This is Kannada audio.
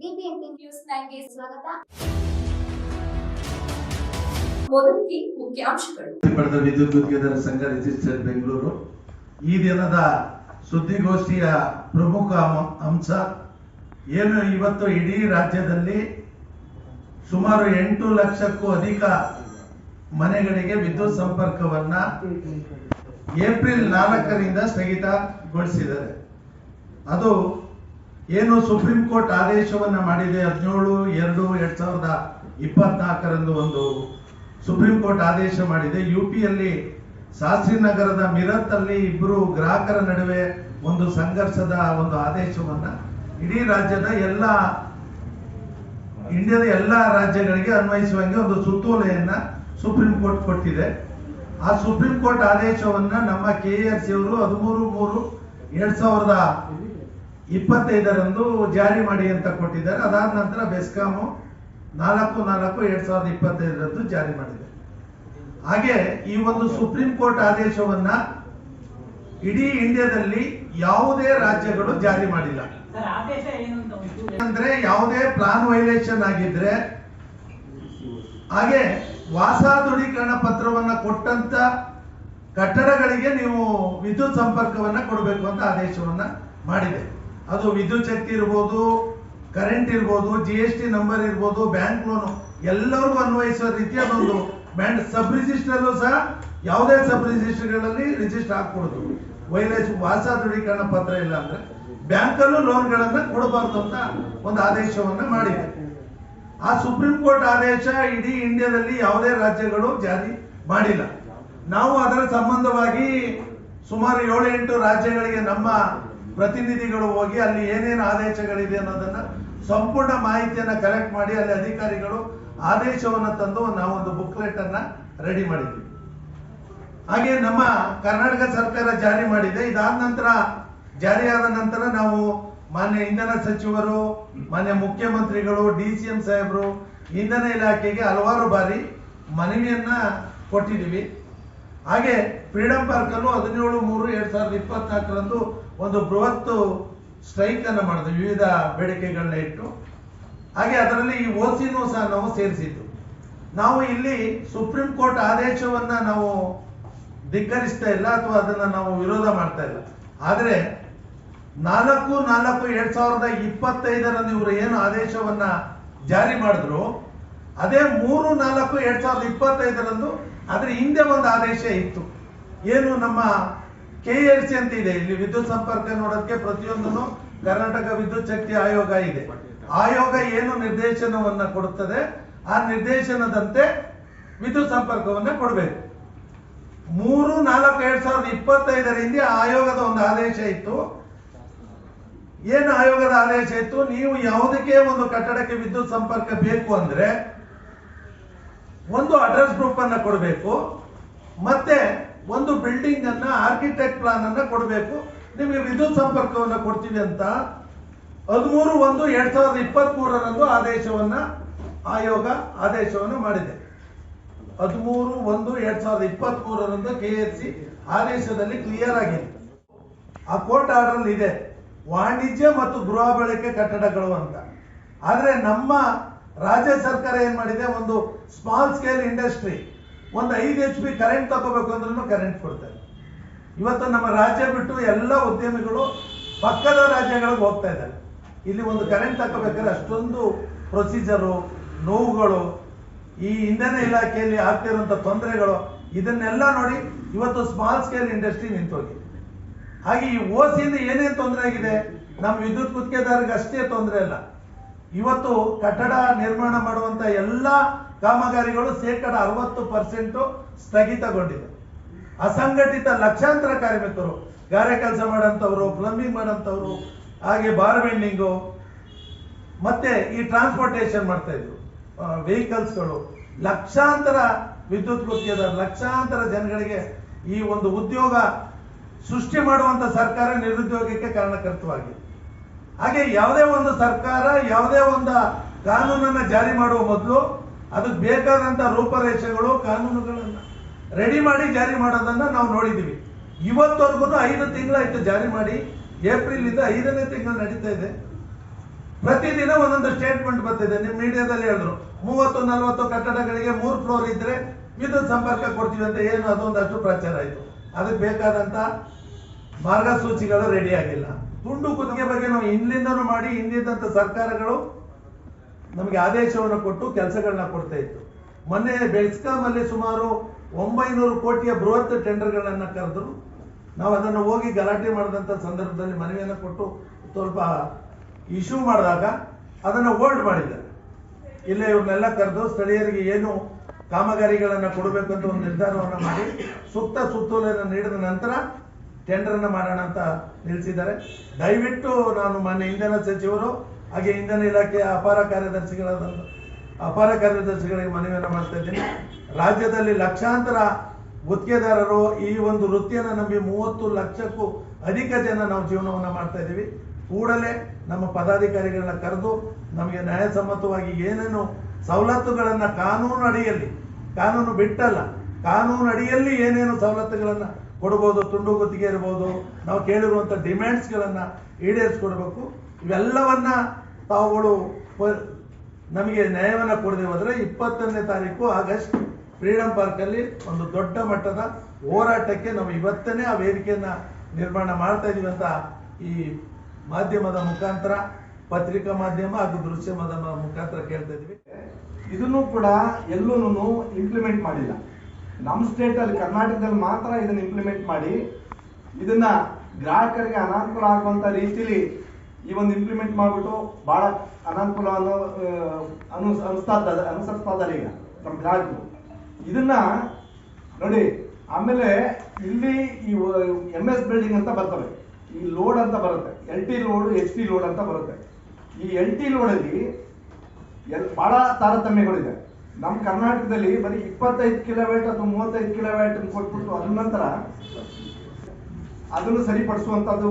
ನ್ಯೂಸ್ ಸ್ವಾಗತ. ಮೊದಲಿಗೆ ಮುಖ್ಯಾಂಶಗಳು. ಪಡೆದ ವಿದ್ಯುತ್ ಸಂಘ ಬೆಂಗಳೂರು. ಈ ದಿನದ ಸುದ್ದಿಗೋಷ್ಠಿಯ ಪ್ರಮುಖ ಅಂಶ ಏನು ಇವತ್ತು ಇಡೀ ರಾಜ್ಯದಲ್ಲಿ ಸುಮಾರು ಎಂಟು ಲಕ್ಷಕ್ಕೂ ಅಧಿಕ ಮನೆಗಳಿಗೆ ವಿದ್ಯುತ್ ಸಂಪರ್ಕವನ್ನ ಏಪ್ರಿಲ್ ನಾಲ್ಕರಿಂದ ಸ್ಥಗಿತಗೊಳಿಸಿದ್ದಾರೆ. ಅದು ಏನು ಸುಪ್ರೀಂ ಕೋರ್ಟ್ ಆದೇಶವನ್ನ ಮಾಡಿದೆ ಹದಿನೇಳು, ಎರಡು, ಎರಡ್ ಸಾವಿರದ ಇಪ್ಪತ್ನಾಲ್ಕರಂದು ಒಂದು ಸುಪ್ರೀಂ ಕೋರ್ಟ್ ಆದೇಶ ಮಾಡಿದೆ. ಯು ಪಿಯಲ್ಲಿ ಶಾಸ್ತ್ರಿನಗರದ ಮಿರತ್ ಅಲ್ಲಿ ಇಬ್ಬರು ಗ್ರಾಹಕರ ನಡುವೆ ಒಂದು ಸಂಘರ್ಷದ ಒಂದು ಆದೇಶವನ್ನ ಇಡೀ ರಾಜ್ಯದ ಎಲ್ಲ ಇಂಡಿಯಾದ ಎಲ್ಲ ರಾಜ್ಯಗಳಿಗೆ ಅನ್ವಯಿಸುವಂಗೆ ಒಂದು ಸುತ್ತೋಲೆಯನ್ನ ಸುಪ್ರೀಂ ಕೋರ್ಟ್ ಕೊಟ್ಟಿದೆ. ಆ ಸುಪ್ರೀಂ ಕೋರ್ಟ್ ಆದೇಶವನ್ನ ನಮ್ಮ ಕೆ ಎಸ್ ಅವರು ಹದಿಮೂರು ಮೂರು, ಎರಡ್ ಸಾವಿರದ ಇಪ್ಪತ್ತೈದರಂದು ಜಾರಿ ಮಾಡಿ ಅಂತ ಕೊಟ್ಟಿದ್ದಾರೆ. ಅದಾದ ನಂತರ ಬೆಸ್ಕಾಮು ನಾಲ್ಕು ನಾಲ್ಕು ಎರಡ್ ಸಾವಿರದ ಇಪ್ಪತ್ತೈದರಂದು ಜಾರಿ ಮಾಡಿದೆ. ಹಾಗೆ ಈ ಒಂದು ಸುಪ್ರೀಂ ಕೋರ್ಟ್ ಆದೇಶವನ್ನ ಇಡೀ ಇಂಡಿಯಾದಲ್ಲಿ ಯಾವುದೇ ರಾಜ್ಯಗಳು ಜಾರಿ ಮಾಡಿಲ್ಲ. ಅಂದ್ರೆ ಯಾವುದೇ ಪ್ಲಾನ್ ವೈಲೇಷನ್ ಆಗಿದ್ರೆ ಹಾಗೆ ವಾಸ ದೃಢೀಕರಣ ಪತ್ರವನ್ನ ಕೊಟ್ಟಂತ ಕಟ್ಟಡಗಳಿಗೆ ನೀವು ವಿದ್ಯುತ್ ಸಂಪರ್ಕವನ್ನ ಕೊಡಬೇಕು ಅಂತ ಆದೇಶವನ್ನ ಮಾಡಿದೆ. ಅದು ವಿದ್ಯುತ್ ಶಕ್ತಿ ಇರ್ಬೋದು ಕರೆಂಟ್ ಇರ್ಬೋದು ಜಿ ಎಸ್ ಟಿ ನಂಬರ್ ಇರ್ಬೋದು ಬ್ಯಾಂಕ್ ಲೋನ್ ಎಲ್ಲರಿಗೂ ಅನ್ವಯಿಸುವ ರೀತಿಯ ಒಂದು ಬ್ಯಾಂಡ್ ಸಬ್ ರಿಜಿಸ್ಟರ್ಲ್ಲೂ ಸಹ ಯಾವುದೇ ಸಬ್ ರಿಜಿಸ್ಟರ್ಗಳಲ್ಲಿ ರಿಜಿಸ್ಟರ್ ಹಾಕೂಡುದು ವೈಲೇಜ್ ವಾಸ ದೃಢೀಕರಣ ಪತ್ರ ಇಲ್ಲ ಅಂದ್ರೆ ಬ್ಯಾಂಕಲ್ಲೂ ಲೋನ್ಗಳನ್ನ ಕೊಡಬಾರ್ದು ಅಂತ ಒಂದು ಆದೇಶವನ್ನ ಮಾಡಿದೆ. ಆ ಸುಪ್ರೀಂ ಕೋರ್ಟ್ ಆದೇಶ ಇಡೀ ಇಂಡಿಯಾದಲ್ಲಿ ಯಾವುದೇ ರಾಜ್ಯಗಳು ಜಾರಿ ಮಾಡಿಲ್ಲ. ನಾವು ಅದರ ಸಂಬಂಧವಾಗಿ ಸುಮಾರು ಏಳು ಎಂಟು ರಾಜ್ಯಗಳಿಗೆ ನಮ್ಮ ಪ್ರತಿನಿಧಿಗಳು ಹೋಗಿ ಅಲ್ಲಿ ಏನೇನು ಆದೇಶಗಳಿದೆ ಅನ್ನೋದನ್ನ ಸಂಪೂರ್ಣ ಮಾಹಿತಿಯನ್ನ ಕಲೆಕ್ಟ್ ಮಾಡಿ ಅಲ್ಲಿ ಅಧಿಕಾರಿಗಳು ಆದೇಶವನ್ನ ತಂದು ನಾವು ಒಂದು ಬುಕ್ಲೆಟ್ ಅನ್ನ ರೆಡಿ ಮಾಡಿದ್ವಿ. ಹಾಗೆ ನಮ್ಮ ಕರ್ನಾಟಕ ಸರ್ಕಾರ ಜಾರಿ ಮಾಡಿದೆ. ಇದಾದ ನಂತರ ಜಾರಿಯಾದ ನಂತರ ನಾವು ಮಾನ್ಯ ಇಂಧನ ಸಚಿವರು, ಮಾನ್ಯ ಮುಖ್ಯಮಂತ್ರಿಗಳು, ಡಿ ಸಿ ಎಂ ಸಾಹೇಬರು, ಇಂಧನ ಇಲಾಖೆಗೆ ಹಲವಾರು ಬಾರಿ ಮನವಿಯನ್ನ ಕೊಟ್ಟಿದ್ದೀವಿ ಹಾಗೆ ಫ್ರೀಡಂ ಅನ್ನು ಹದಿನೇಳು ಮೂರು ಎರಡ್ ಸಾವಿರದ ಇಪ್ಪತ್ನಾಲ್ಕರಂದು ಒಂದು ಬೃಹತ್ ಸ್ಟ್ರೈಕ್ ಅನ್ನು ಮಾಡಿದ್ವಿ ವಿವಿಧ ಬೇಡಿಕೆಗಳನ್ನ ಇಟ್ಟು. ಹಾಗೆ ಅದರಲ್ಲಿ ಈ ಓಸಿನೂ ಸಹ ನಾವು ಸೇರಿಸಿದ್ದು. ನಾವು ಇಲ್ಲಿ ಸುಪ್ರೀಂ ಕೋರ್ಟ್ ಆದೇಶವನ್ನ ನಾವು ಧಿಕ್ಕರಿಸ್ತಾ ಇಲ್ಲ ಅಥವಾ ಅದನ್ನ ನಾವು ವಿರೋಧ ಮಾಡ್ತಾ ಇಲ್ಲ. ಆದ್ರೆ ನಾಲ್ಕು ನಾಲ್ಕು, ಎರಡ್ ಸಾವಿರದ ಇಪ್ಪತ್ತೈದರಂದು ಇವರು ಏನು ಆದೇಶವನ್ನ ಜಾರಿ ಮಾಡಿದ್ರು, ಅದೇ ಮೂರು, ನಾಲ್ಕು, ಎರಡ್ ಸಾವಿರದ ಇಪ್ಪತ್ತೈದರಂದು ಅದ್ರ ಹಿಂದೆ ಒಂದು ಆದೇಶ ಇತ್ತು. ಏನು ನಮ್ಮ ಕೆ ಎಲ್ ಸಿ ಅಂತ ಇದೆ. ಇಲ್ಲಿ ವಿದ್ಯುತ್ ಸಂಪರ್ಕ ನೋಡೋದಕ್ಕೆ ಪ್ರತಿಯೊಂದನ್ನು ಕರ್ನಾಟಕ ವಿದ್ಯುತ್ ಶಕ್ತಿ ಆಯೋಗ ಇದೆ. ಆಯೋಗ ಏನು ನಿರ್ದೇಶನವನ್ನ ಕೊಡುತ್ತದೆ? ಆ ನಿರ್ದೇಶನದಂತೆ ವಿದ್ಯುತ್ ಸಂಪರ್ಕವನ್ನ ಕೊಡಬೇಕು. ಮೂರು, ನಾಲ್ಕು, ಎರಡ್ ಸಾವಿರದ ಇಪ್ಪತ್ತೈದರ ಹಿಂದೆ ಆಯೋಗದ ಒಂದು ಆದೇಶ ಇತ್ತು. ಏನು ಆಯೋಗದ ಆದೇಶ ಇತ್ತು? ನೀವು ಯಾವುದಕ್ಕೆ ಒಂದು ಕಟ್ಟಡಕ್ಕೆ ವಿದ್ಯುತ್ ಸಂಪರ್ಕ ಬೇಕು ಅಂದ್ರೆ ಒಂದು ಅಡ್ರೆಸ್ ಪ್ರೂಫ್ ಅನ್ನ ಕೊಡಬೇಕು. ಮತ್ತೆ ಒಂದು ಬಿಲ್ಡಿಂಗ್ ಅನ್ನ ಆರ್ಕಿಟೆಕ್ಟ್ ಪ್ಲಾನ್ ಅನ್ನ ಕೊಡಬೇಕು. ನಿಮಗೆ ವಿದ್ಯುತ್ ಸಂಪರ್ಕವನ್ನು ಕೊಡ್ತೀವಿ ಅಂತ ಹದಿಮೂರು ಒಂದು ಎರಡ್ ಸಾವಿರದ ಇಪ್ಪತ್ತ್ ಮೂರರಂದು ಆದೇಶವನ್ನ, ಆಯೋಗ ಆದೇಶವನ್ನು ಮಾಡಿದೆ. ಹದಿಮೂರು ಒಂದು ಎರಡ್ ಸಾವಿರದ ಇಪ್ಪತ್ತ್ ಮೂರರಂದು ಕೆ ಎಸ್ ಸಿ ಆದೇಶದಲ್ಲಿ ಕ್ಲಿಯರ್ ಆಗಿದೆ. ಆ ಕೋರ್ಟ್ ಆರ್ಡರ್ ಇದೆ, ವಾಣಿಜ್ಯ ಮತ್ತು ಗೃಹ ಬಳಕೆ ಕಟ್ಟಡಗಳು ಅಂತ. ಆದ್ರೆ ನಮ್ಮ ರಾಜ್ಯ ಸರ್ಕಾರ ಏನ್ ಮಾಡಿದೆ? ಒಂದು ಸ್ಮಾಲ್ ಸ್ಕೇಲ್ ಇಂಡಸ್ಟ್ರಿ ಒಂದು ಐದು ಎಚ್ ಪಿ ಕರೆಂಟ್ ತಗೋಬೇಕು ಅಂದ್ರೂ ಕರೆಂಟ್ ಕೊಡ್ತಾರೆ. ಇವತ್ತು ನಮ್ಮ ರಾಜ್ಯ ಬಿಟ್ಟು ಎಲ್ಲ ಉದ್ಯಮಿಗಳು ಪಕ್ಕದ ರಾಜ್ಯಗಳಿಗೆ ಹೋಗ್ತಾ ಇದ್ದಾರೆ. ಇಲ್ಲಿ ಒಂದು ಕರೆಂಟ್ ತಗೋಬೇಕಾದ್ರೆ ಅಷ್ಟೊಂದು ಪ್ರೊಸೀಜರು ನೋವುಗಳು, ಈ ಇಂಧನ ಇಲಾಖೆಯಲ್ಲಿ ಆಗ್ತಿರುವಂಥ ತೊಂದರೆಗಳು, ಇದನ್ನೆಲ್ಲ ನೋಡಿ ಇವತ್ತು ಸ್ಮಾಲ್ ಸ್ಕೇಲ್ ಇಂಡಸ್ಟ್ರಿ ನಿಂತೋಗಿದೆ ಹಾಗೆ ಈ ಓಸಿಯಿಂದ ಏನೇನು ತೊಂದರೆ ಆಗಿದೆ? ನಮ್ಮ ವಿದ್ಯುತ್ ಗುತ್ತಿಗೆದಾರರಿಗೆ ಅಷ್ಟೇ ತೊಂದರೆ ಅಲ್ಲ. ಇವತ್ತು ಕಟ್ಟಡ ನಿರ್ಮಾಣ ಮಾಡುವಂತ ಎಲ್ಲಾ ಕಾಮಗಾರಿಗಳು ಶೇಕಡ ಅರವತ್ತು ಪರ್ಸೆಂಟ್ ಸ್ಥಗಿತಗೊಂಡಿದೆ. ಅಸಂಘಟಿತ ಲಕ್ಷಾಂತರ ಕಾರ್ಮಿಕರು ಗಾರೆ ಕೆಲಸ ಮಾಡೋಂಥವ್ರು ಪ್ಲಂಬಿಂಗ್ ಮಾಡೋಂಥವ್ರು ಹಾಗೆ ಬಾರ್ ಬೆಂಡಿಂಗು ಮತ್ತೆ ಈ ಟ್ರಾನ್ಸ್ಪೋರ್ಟೇಷನ್ ಮಾಡ್ತಾ ಇದ್ರು. ವೆಹಿಕಲ್ಸ್ಗಳು ಲಕ್ಷಾಂತರ ವಿದ್ಯುತ್ ಗುತ್ತಿಗೆದಾರ, ಲಕ್ಷಾಂತರ ಜನಗಳಿಗೆ ಈ ಒಂದು ಉದ್ಯೋಗ ಸೃಷ್ಟಿ ಮಾಡುವಂತ ಸರ್ಕಾರ ನಿರುದ್ಯೋಗಕ್ಕೆ ಕಾರಣಕರ್ತವಾಗಿದೆ. ಹಾಗೆ ಯಾವುದೇ ಒಂದು ಸರ್ಕಾರ, ಯಾವುದೇ ಒಂದು ಕಾನೂನನ್ನ ಜಾರಿ ಮಾಡುವ ಮೊದಲು ಅದಕ್ಕೆ ಬೇಕಾದಂತ ರೂಪರೇಷೆಗಳು, ಕಾನೂನುಗಳನ್ನ ರೆಡಿ ಮಾಡಿ ಜಾರಿ ಮಾಡೋದನ್ನ ನಾವು ನೋಡಿದೀವಿ ಇವತ್ತವರೆಗೂ ಐದು ತಿಂಗಳಾಯ್ತು ಜಾರಿ ಮಾಡಿ. ಏಪ್ರಿಲ್ ಇಂದ ಐದನೇ ತಿಂಗಳು ನಡೀತಾ ಇದೆ. ಪ್ರತಿದಿನ ಒಂದೊಂದು ಸ್ಟೇಟ್ಮೆಂಟ್ ಬರ್ತಿದೆ. ನಿಮ್ಮ ಮೀಡಿಯಾದಲ್ಲಿ ಹೇಳಿದ್ರು, ಮೂವತ್ತು, ನಲವತ್ತು ಕಟ್ಟಡಗಳಿಗೆ ಮೂರು ಫ್ಲೋರ್ ಇದ್ರೆ ವಿದ್ಯುತ್ ಸಂಪರ್ಕ ಕೊಡ್ತೀವಿ ಅಂತ ಏನು, ಅದೊಂದಷ್ಟು ಪ್ರಚಾರ ಆಯ್ತು. ಅದಕ್ಕೆ ಬೇಕಾದಂತ ಮಾರ್ಗಸೂಚಿಗಳು ರೆಡಿ ಆಗಿಲ್ಲ. ತುಂಡು ಕುತ್ತಿಗೆ ಬಗ್ಗೆ ನಾವು ಹಿಂದಿಂದನೂ ಮಾಡಿ ಹಿಂದಿದ್ದಂತ ಸರ್ಕಾರಗಳು ನಮಗೆ ಆದೇಶವನ್ನು ಕೊಟ್ಟು ಕೆಲಸಗಳನ್ನ ಕೊಡ್ತಾ ಇತ್ತು. ಮೊನ್ನೆ ಬೆಳ್ಸ್ಕಾಮಲ್ಲಿ ಸುಮಾರು ಒಂಬೈನೂರು ಕೋಟಿಯ ಬೃಹತ್ ಟೆಂಡರ್ಗಳನ್ನ ಕರೆದ್ರು. ನಾವು ಅದನ್ನು ಹೋಗಿ ಗಲಾಟೆ ಮಾಡಿದಂಥ ಸಂದರ್ಭದಲ್ಲಿ ಮನವಿಯನ್ನು ಕೊಟ್ಟು ಸ್ವಲ್ಪ ಇಶ್ಯೂ ಮಾಡಿದಾಗ ಅದನ್ನು ಹೋಲ್ಡ್ ಮಾಡಿದ್ದಾರೆ. ಇಲ್ಲೇ ಇವ್ರನ್ನೆಲ್ಲ ಕರೆದು ಸ್ಥಳೀಯರಿಗೆ ಏನು ಕಾಮಗಾರಿಗಳನ್ನು ಕೊಡಬೇಕು ಅಂತ ಒಂದು ನಿರ್ಧಾರವನ್ನು ಮಾಡಿ ಸುತ್ತ ಸುತ್ತೋಲೆಯನ್ನು ನೀಡಿದ ನಂತರ ಟೆಂಡರನ್ನು ಮಾಡೋಣ ಅಂತ ನಿಲ್ಲಿಸಿದ್ದಾರೆ ದಯವಿಟ್ಟು ನಾನು ಮಾನ್ಯ ಇಂಧನ ಸಚಿವರು ಹಾಗೆ ಇಂಧನ ಇಲಾಖೆಯ ಅಪಾರ ಕಾರ್ಯದರ್ಶಿಗಳ ಅಪಾರ ಕಾರ್ಯದರ್ಶಿಗಳಿಗೆ ಮನವಿಯನ್ನು ಮಾಡ್ತಾ ಇದ್ದೀನಿ. ರಾಜ್ಯದಲ್ಲಿ ಲಕ್ಷಾಂತರ ಗುತ್ತಿಗೆದಾರರು ಈ ಒಂದು ವೃತ್ತಿಯನ್ನು ನಂಬಿ ಮೂವತ್ತು ಲಕ್ಷಕ್ಕೂ ಅಧಿಕ ಜನ ನಾವು ಜೀವನವನ್ನು ಮಾಡ್ತಾ ಇದ್ದೀವಿ. ಕೂಡಲೇ ನಮ್ಮ ಪದಾಧಿಕಾರಿಗಳನ್ನ ಕರೆದು ನಮಗೆ ನ್ಯಾಯಸಮ್ಮತವಾಗಿ ಏನೇನು ಸವಲತ್ತುಗಳನ್ನ ಕಾನೂನು ಅಡಿಯಲ್ಲಿ, ಕಾನೂನು ಬಿಟ್ಟಲ್ಲ, ಕಾನೂನು ಅಡಿಯಲ್ಲಿ ಏನೇನು ಸವಲತ್ತುಗಳನ್ನ ಕೊಡ್ಬೋದು, ತುಂಡು ಗುತ್ತಿಗೆ ಇರ್ಬೋದು, ನಾವು ಕೇಳಿರುವಂಥ ಡಿಮ್ಯಾಂಡ್ಸ್ಗಳನ್ನ ಈಡೇರಿಸ್ಕೊಡ್ಬೇಕು. ಇವೆಲ್ಲವನ್ನ ತಾವುಗಳು ನಮಗೆ ನ್ಯಾಯವನ್ನ ಕೊಡದೆ ಹೋದ್ರೆ ಇಪ್ಪತ್ತನೇ ತಾರೀಕು ಆಗಸ್ಟ್ ಫ್ರೀಡಂ ಪಾರ್ಕ್ ಅಲ್ಲಿ ಒಂದು ದೊಡ್ಡ ಮಟ್ಟದ ಹೋರಾಟಕ್ಕೆ ನಾವು ಇವತ್ತನೇ ಆ ವೇದಿಕೆಯನ್ನ ನಿರ್ಮಾಣ ಮಾಡ್ತಾ ಇದೀವಿ ಅಂತ ಈ ಮಾಧ್ಯಮದ ಮುಖಾಂತರ, ಪತ್ರಿಕಾ ಮಾಧ್ಯಮ ಹಾಗೂ ದೃಶ್ಯ ಮಾಧ್ಯಮದ ಮುಖಾಂತರ ಕೇಳ್ತಾ ಇದೀವಿ. ಇದನ್ನು ಕೂಡ ಎಲ್ಲೂ ಇಂಪ್ಲಿಮೆಂಟ್ ಮಾಡಿಲ್ಲ. ನಮ್ಮ ಸ್ಟೇಟಲ್ಲಿ ಕರ್ನಾಟಕದಲ್ಲಿ ಮಾತ್ರ ಇದನ್ನು ಇಂಪ್ಲಿಮೆಂಟ್ ಮಾಡಿ, ಇದನ್ನ ಗ್ರಾಹಕರಿಗೆ ಅನಾನುಕೂಲ ಆಗುವಂತ ರೀತಿಲಿ ಈ ಒಂದು ಇಂಪ್ಲಿಮೆಂಟ್ ಮಾಡಿಬಿಟ್ಟು ಬಹಳ ಅನಾನುಕೂಲ ಅನ್ನೋ ಅನು ಅನುಸ್ತಾ ಅನುಸರಿಸ್ತಾ ಇದ್ದಾರೆ ಈಗ ನಮ್ಮ ಗ್ರಾಹಕರು ಇದನ್ನ ನೋಡಿ, ಆಮೇಲೆ ಇಲ್ಲಿ ಈ ಎಂ ಎಸ್ ಬಿಲ್ಡಿಂಗ್ ಅಂತ ಬರ್ತವೆ. ಈ ಲೋಡ್ ಅಂತ ಬರುತ್ತೆ. L T load H T load ಅಂತ ಬರುತ್ತೆ. ಈ ಎಲ್ ಟಿ ಲೋಡಲ್ಲಿ ಎಲ್ ಬಹಳ ತಾರತಮ್ಯಗಳಿದೆ. ನಮ್ಮ ಕರ್ನಾಟಕದಲ್ಲಿ ಬರೀ ಇಪ್ಪತ್ತೈದು ಕಿಲೋವ್ಯಾಟ್ ಅಥವಾ ಮೂವತ್ತೈದು ಕಿಲೋವ್ಯಾಟ್ ಕೊಟ್ಬಿಟ್ಟು ಅದ ನಂತರ ಅದನ್ನು ಸರಿಪಡಿಸುವಂತದ್ದು